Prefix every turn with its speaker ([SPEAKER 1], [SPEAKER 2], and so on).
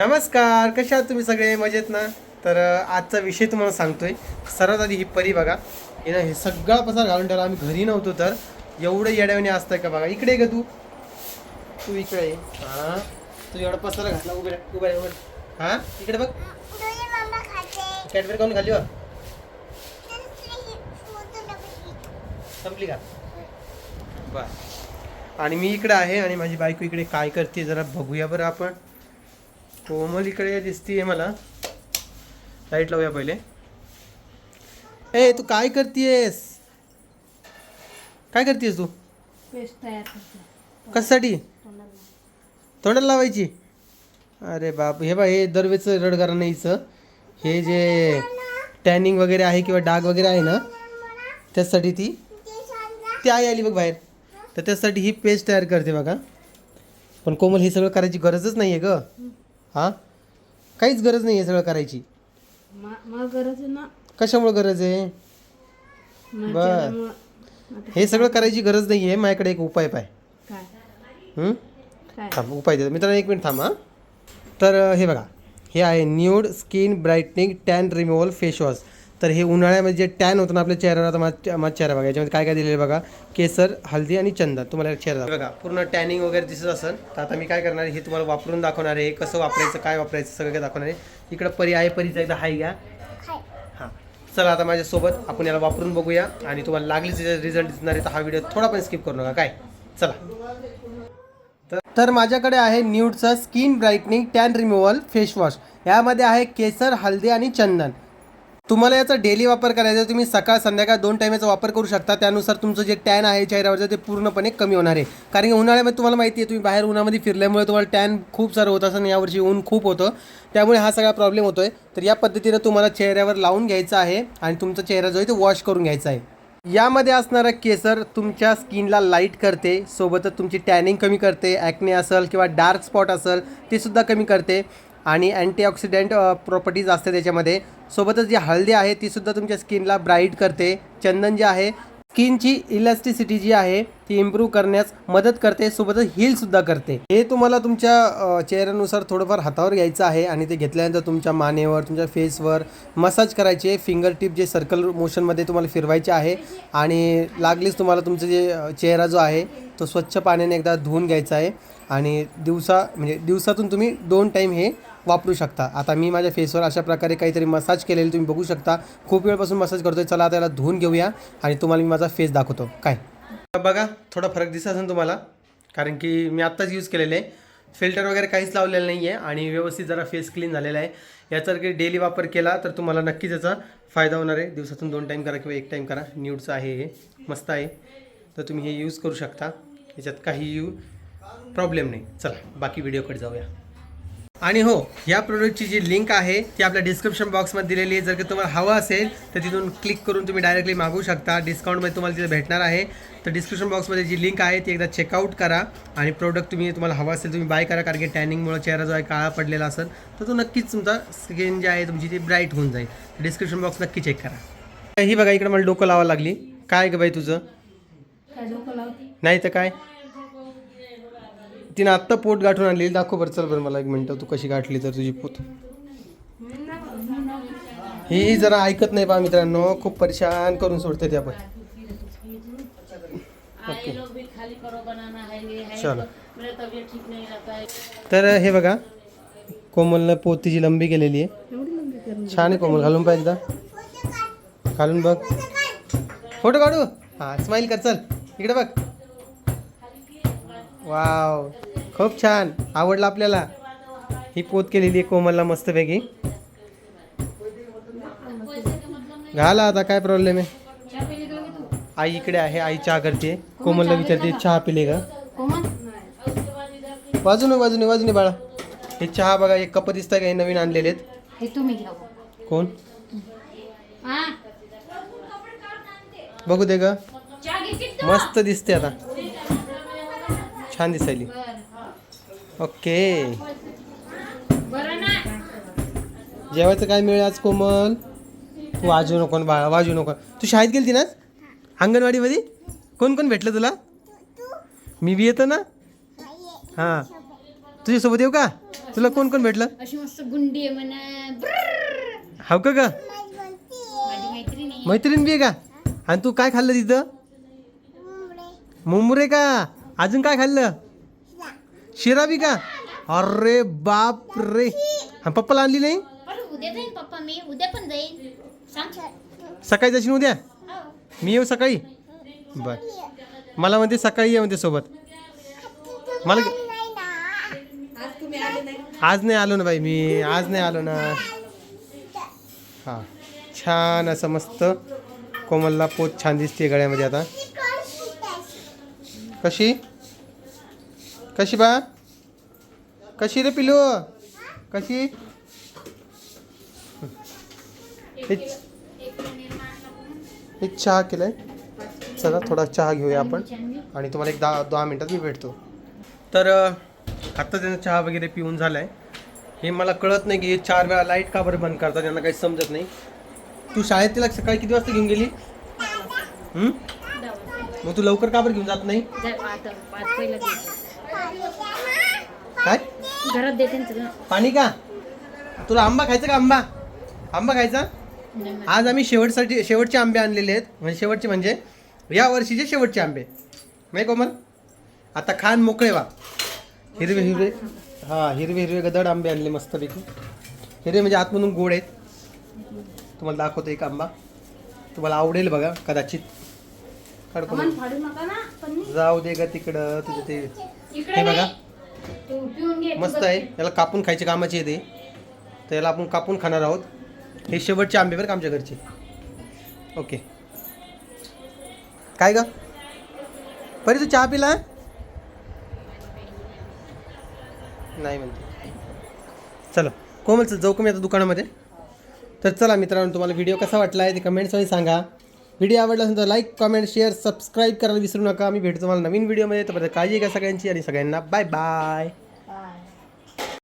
[SPEAKER 1] नमस्कार कशा आहात तुम्ही सगळे? मजेत ना? तर आजचा विषय तुम्हाला सांगतोय. सर्वात आधी ही परी बघा. हे ना हे सगळा पसार घालून ठेवला. आम्ही घरी नव्हतो तर एवढं येड्यावाने असतंय का बघा. इकडे ये का तू. तू इकडे ये. हा? तू एवढा पसारा घातला उभे उभे राह. हा? इकडे बघ. कॅडबरी काऊन खाली हो
[SPEAKER 2] नव्हती
[SPEAKER 1] संपली का? बर. आणि मी इकडे आहे आणि माझी बायको इकडे काय करते जरा बघूया बरं आपण. कोमल इकडे दिसतीये मला. लाइट लावूया पहिले. ए तू काय करतेस काय करतेस तू?
[SPEAKER 3] पेस्ट तयार करते.
[SPEAKER 1] कशासाठी?
[SPEAKER 3] तोंडाला.
[SPEAKER 1] लावायची? अरे बाप हे बा हे दरवेळचं रडगार नाहीचं हे जे टॅनिंग वगैरे आहे किंवा डाग वगैरे आहे ना त्यासाठी ती
[SPEAKER 2] ते
[SPEAKER 1] आई आली बघ बाहेर. तर त्यासाठी ही पेस्ट तयार करते बघा. पण कोमल हे सगळं करायची गरजच नाही आहे ग हां? काहीच गरज नाही आहे सगळं करायची.
[SPEAKER 3] गरज आहे ना?
[SPEAKER 1] कशामुळे गरज आहे? बर. हे सगळं करायची गरज नाही आहे माझ्याकडे एक उपाय पाय.
[SPEAKER 3] काय?
[SPEAKER 1] हं?
[SPEAKER 3] काय?
[SPEAKER 1] थांब उपाय देतो. मित्रांनो एक मिनिट थांब हां. तर अं, हे बघा. हे आहे nude skin brightening tan removal face wash. तर हे उन्हाळ्यामध्ये जे टॅन होतं ना आपल्या चेहऱ्यावर आता माझ्या माझा चेहरा बघा याच्यामध्ये काय काय दिलेलं आहे बघा? केसर हल्दी आणि चंदन तुम्हाला चेहरा. बघा पूर्ण टॅनिंग वगैरे दिसत असेल तर आता मी काय करणार आहे हे तुम्हाला वापरून दाखवणार आहे. कसं वापरायचं काय वापरायचं सगळं काय दाखवणार आहे. इकडं परी आहे परीचा एकदा हाय घ्या. हां. चला आता माझ्यासोबत आपण याला वापरून बघूया आणि तुम्हाला लागलीच रिझल्ट दिसणार आहे तर हा व्हिडिओ थोडा पण स्किप करू नका. काय? चला. तर- तर माझ्याकडे आहे न्यूडचं skin brightening tan removal face wash यामध्ये आहे केसर हल्दी आणि चंदन. तुम्हाला याचा डेली वापर करायचा तुम्ही सकाळ संध्याकाळ दोन टाईमाचा वापर करू शकता. त्यानुसार तुमचं जे टॅन आहे चेहऱ्यावरचं ते पूर्णपणे कमी होणार आहे. कारण की उन्हाळ्यामध्ये तुम्हाला माहिती आहे तुम्ही बाहेर उन्हामध्ये फिरल्यामुळे तुम्हाला टॅन खूप सारं होत असं यावर्षी ऊन खूप होतं. त्यामुळे हा सगळा प्रॉब्लेम होतो आहे तर या पद्धतीनं तुम्हाला चेहऱ्यावर लावून घ्यायचा आहे आणि तुमचा चेहरा जो आहे तो वॉश करून घ्यायचा आहे. यामध्ये असणारा केसर तुमच्या स्किनला लाइट करते. सोबतच तुमची टॅनिंग कमी करते. ॲक्ने असेल किंवा डार्क स्पॉट असेल ते सुद्धा कमी करते. आणि अँटीऑक्सिडंट प्रॉपर्टीज असते त्याच्यामध्ये. सोबतच जी हळदी आहे ती सुद्धा तुमच्या स्किनला ब्राईट करते. चंदन जे आहे स्किनची इलॅस्टिसिटी जी आहे ती इम्प्रूव्ह करण्यास मदत करते. सोबतच हीलसुद्धा करते. हे तुम्हाला तुमच्या चेहऱ्यानुसार थोडंफार हातावर घ्यायचं आहे आणि ते घेतल्यानंतर तुमच्या मानेवर तुमच्या फेसवर मसाज करायचे. फिंगर टिप जे सर्कल मोशनमध्ये तुम्हाला फिरवायचे आहे. आणि लागलीच तुम्हाला तुमचं जे चेहरा जो आहे तो स्वच्छ पाण्याने एकदा धुवून घ्यायचा आहे. आणि दिवसा म्हणजे दिवसातून तुम्ही दोन टाईम हे वापरू शकता. आता मी माझ्या फेसवर अशा प्रकारे काहीतरी मसाज केलेले तुम्ही बघू शकता. खूप वेळपासून मसाज करतोय. चला आता याला धुवून घेऊया आणि तुम्हाला मी माझा फेस दाखवतो. काय? बघा थोडा फरक दिसत असेल तुम्हाला. कारण की मी आत्ताच यूज केलेले आहे. फिल्टर वगैरे काहीच लावलेलं नाही आहे आणि व्यवस्थित जरा फेस क्लीन झालेला आहे. याचा जर डेली वापर केला तर तुम्हाला नक्कीच याचा फायदा होणार आहे. दिवसातून दोन टाईम करा किंवा एक टाईम करा. न्यूडचं आहे हे. मस्त आहे. तर तुम्ही हे यूज करू शकता. याच्यात काही यू प्रॉब्लेम नाही. चला बाकी व्हिडिओकडे जाऊया. आणि हो या प्रोडक्टची जी लिंक आहे ती आपल्या डिस्क्रिप्शन बॉक्समध्ये दिलेली आहे. जर का तुम्हाला हवं असेल तर तिथून क्लिक करून तुम्ही डायरेक्टली मागवू शकता. डिस्काउंटमध्ये तुम्हाला तिथे भेटणार आहे. तर डिस्क्रिप्शन बॉक्समध्ये जी लिंक आहे ती एकदा चेकआउट करा. आणि प्रोडक्ट तुम्ही तुम्हाला हवं असेल तुम्ही बाय करा. कारण की टॅनिंगमुळे चेहरा जो आहे काळा पडलेला असेल तर तो नक्कीच तुमचा स्किन जी आहे तुमची ती ब्राईट होऊन जाईल. डिस्क्रिप्शन बॉक्स नक्की चेक करा. ही बघा इकडे मला डोकं लावावं लागली. काय ग बाई तुझं?
[SPEAKER 3] काय डोकं लावते?
[SPEAKER 1] नाही तर काय? तिनं आत्ता पोट गाठून आणलेली दाखव बरं चल बरं मला एक मिनटं. तू कशी गाठली तर तुझी पोत? ही जरा ऐकत नाही पा मित्रांनो. खूप परेशान करून सोडते ते आपण.
[SPEAKER 3] ओके.
[SPEAKER 1] चलो. तर हे बघा कोमलनं पोत तिची लंबी केलेली आहे. छान आहे कोमल घालून पाहिजे एकदा. घालून बघ. फोटो काढू. हा स्माईल कर चल. इकडे बघ. वाव. खूप छान. आवडलं आपल्याला? ही पोत केलेली आहे कोमलला मस्तपैकी. घाला आता काय प्रॉब्लेम आहे? आई इकडे आहे आई चहा करते. कोमलला विचारते चहा पिले का? वाजून वाजून वाजून बाळा. हे चहा बघा एक कप दिसत का? हे नवीन आणलेले आहेत.
[SPEAKER 3] हे
[SPEAKER 1] कोण? बघू दे ग. मस्त दिसते आता. छान दिसायली. ओके. जेवायचं काय मिळेल आज कोमल? तू वाजू नको न बाळा वाजू नको. तू शाळेत गेलती ना अंगणवाडीमध्ये? कोण कोण भेटलं तुला? मी बी येतो ना? हां. तुझ्यासोबत येऊ का? तुला कोण कोण भेटलं?
[SPEAKER 3] अशी मस्त गुंडी आहे म्हणा. ब्रर्र.
[SPEAKER 1] हाव का ग?
[SPEAKER 3] मैत्रीण.
[SPEAKER 1] बी आहे का? आणि तू काय खाल्लं तिथं? मुंबरे का? अजून काय खाल्लं? शिरा बी का? अरे बाप रे। हा पप्पाला आणली नाही?
[SPEAKER 3] पण उद्या जाईन पप्पा मी उद्या पण जाईन. सांग.
[SPEAKER 1] सकाळी जाशील उद्या?
[SPEAKER 3] हो.
[SPEAKER 1] मी येऊ सकाळी? बर. मला म्हणते सकाळी ये म्हणते सोबत. मला
[SPEAKER 2] नाही ना
[SPEAKER 1] आज नाही आलो ना बाई मी. आज नाही आलो ना. हां. छान असं मस्त कोमलला पोत छान दिसते गळ्यामध्ये आता? कशी? कशी बा? कशी रे पिलू कशी? हे एक चहा केलाय. चला थोडा चहा घेऊया आपण. आणि तुम्हाला एक दहा दहा मिनटात मी भेटतो. तर आत्ता त्यानं चहा वगैरे पिऊन झालाय. हे मला कळत नाही की हे चार वेळा लाइट का बरं बंद करतात यांना काही समजत नाही. तू शाळेत तिला सकाळी किती वाजता घेऊन गेली? मग तू लवकर का बरं घेऊन जात नाही? काय?
[SPEAKER 3] घरात देते ना
[SPEAKER 1] पाणी का? तुला आंबा खायचा का आंबा? आंबा खायचा?
[SPEAKER 3] नाही मला.
[SPEAKER 1] आज आम्ही शेवटसाठी शेवटचे आंबे आणलेले आहेत. म्हणजे शेवटचे म्हणजे या वर्षीचे शेवटचे आंबे. नाही कोमल? आता खान मोकळे वा हिरवे हिरवे. हां हिरवे हिरवे गदड आंबे आणले मस्तपैकी. हिरवे म्हणजे आतमधून गोड आहेत. तुम्हाला दाखवतो एक आंबा. तुम्हाला आवडेल बघा कदाचित. काढ कोमल.
[SPEAKER 3] मन फाडू नका ना पण मी-
[SPEAKER 1] जाऊ दे ग तिकडं तुझं ते हे बघा. मस्त आहे. याला कापून खायचे कामाचे येते तर याला आपण कापून खाणार आहोत. हे शेवटचे आंबे बरं का आमच्या घरचे. ओके. काय ग? परी तू चहा पिला? नाही म्हणते. चला. कोमल चल जाऊ का मी आता दुकानामध्ये? तर चला मित्रांनो तुम्हाला व्हिडिओ कसा वाटला आहे ते कमेंट्समध्ये सांगा. व्हिडिओ आवडला असेल तर लाईक कमेंट शेअर सबस्क्राईब करायला विसरू नका. मी भेटतो तुम्हाला नवीन व्हिडिओमध्ये तर काळजी घ्या सगळ्यांची आणि सगळ्यांना बाय बाय